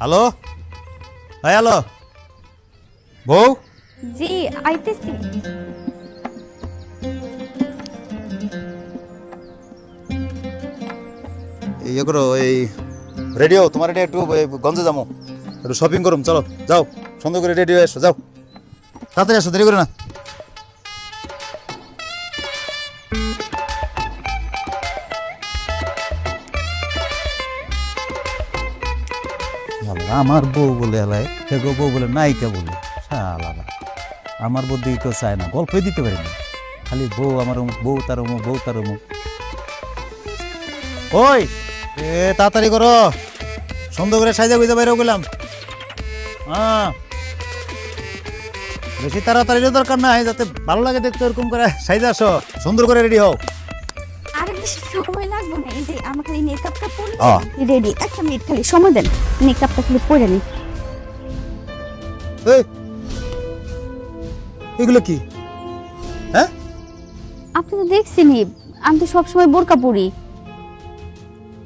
Hello হ্যাঁ hello বউ জি আইতেছি ইয়ে করো এই রেডিও তোমার এটা একটু এই, গঞ্জে যাব একটু শপিং করুম চলো যাও সুন্দর করে রেডিও এসো যাও তাড়াতাড়ি আসো দেরি করে না আমার বউ বলে এলাই। গো বউ বলে, নায়িকা বলে শালা আমার বউ দিকে কেউ চায় না, গল্পই দিতে পারি না। খালি বউ আমার অমুক, বউ তার অমুক, বউ তার অমুক। ওই, এ, তাড়াতাড়ি করো। সুন্দর করে সাজা গুজা বাইরেও গেলাম। হ্যাঁ বেশি তাড়াতাড়ি দরকার নাই, যাতে ভালো লাগে দেখতে এরকম করে সাইজে আসো। সুন্দর করে রেডি হও। বেশি সময় লাগবে না। এই যে আমার খালি মেকআপটা পরে রেডি একটা মিনিট খালি সময় দেন। মেকআপটা খালি পরে নি এগুলো কি? হ্যাঁ? আপনি তো দেখছেনই আমি তো সবসময় বোরকা পরি।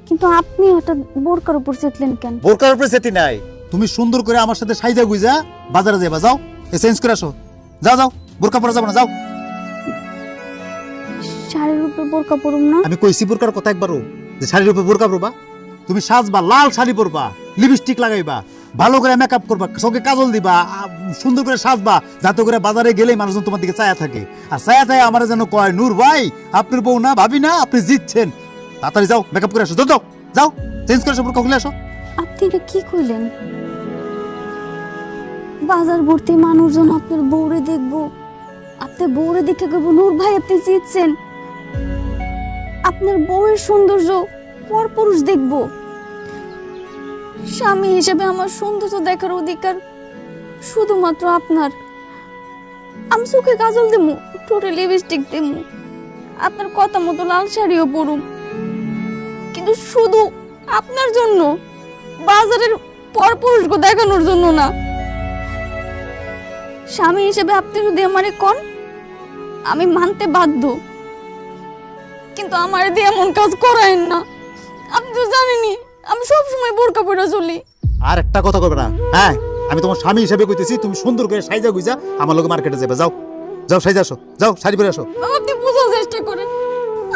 কিন্তু আপনি হঠাৎ বোরকার উপর চেতলেন কেন? বোরকার উপরে সেটি নাই। তুমি সুন্দর করে আমার সাথে সাইজা গুইজা বাজারে যাবা যাও। এ চেঞ্জ করে আসো। যাও যাও বোরকা পরা যাব না যাও। শাড়ির উপর বোরকা পরুম না? আমি কইছি বোরকার কথা একবারও যে শাড়ির উপরে বোরকা পরবা। তুমি সাজবা লাল শাড়ি পরবা লিপস্টিক লাগাইবা ভালো করে মেকআপ করবা চোখে কাজল দিবা সুন্দর করে সাজবা যাতে করে বাজারে গেলেই মানুষজন তোমার দিকে চায়া থাকে। আর চায়া চায়া আমার যেন কয় নূর ভাই আপনার বউ না ভাবি না আপনি জিতছেন। তাড়াতাড়ি যাও মেকআপ করে আসো যাও যাও চেঞ্জ করে বোরকা খুলে আসো। আপনি এটা কি কইলেন? বাজার ভর্তি মানুষজন আপনার বউরে দেখব। আপনার বউরে দেখে কইব নূর ভাই আপনি জিতছেন। আপনার বউয়ের সৌন্দর্য পরপুরুষ দেখব। স্বামী হিসেবে আমার সৌন্দর্য দেখার অধিকার শুধুমাত্র আপনার। আমি চোখে কাজল দেবো, ঠোঁটে লিপস্টিক দেবো। আপনার কথা মতো লাল শাড়িও পরুম। কিন্তু শুধু আপনার জন্য, বাজারের পরপুরুষকে দেখানোর জন্য না। স্বামী হিসেবে আপনি যদি আমারে কন, আমি মানতে বাধ্য। কিন্তু আমার দিয়ে এমন কাজ করায়েন না। আপনি তো জানেনই আমি সব সময় বোরকা পরে চলি। আর একটা কথা করবে না। হ্যাঁ আমি তোমার স্বামী হিসেবে কইতেছি তুমি সুন্দর করে সাইজা গুইজা আমার লোক মার্কেটে যাবে যাও যাও সাইজা আসো যাও শাড়ি পরে আসো। আপনি বোঝার চেষ্টা করেন।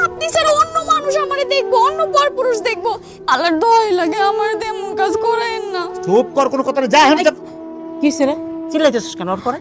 আপনি ছাড়া অন্য মানুষ আমারে দেখব অন্য পরপুরুষ দেখব। আল্লাহর দয় লাগে আমার দিয়ে এমন কাজ করায়েন না। চুপ কর কোনো কথা না যা হ্যাঁ কি রে চিল্লাইতেছিস কেন ওর পরে?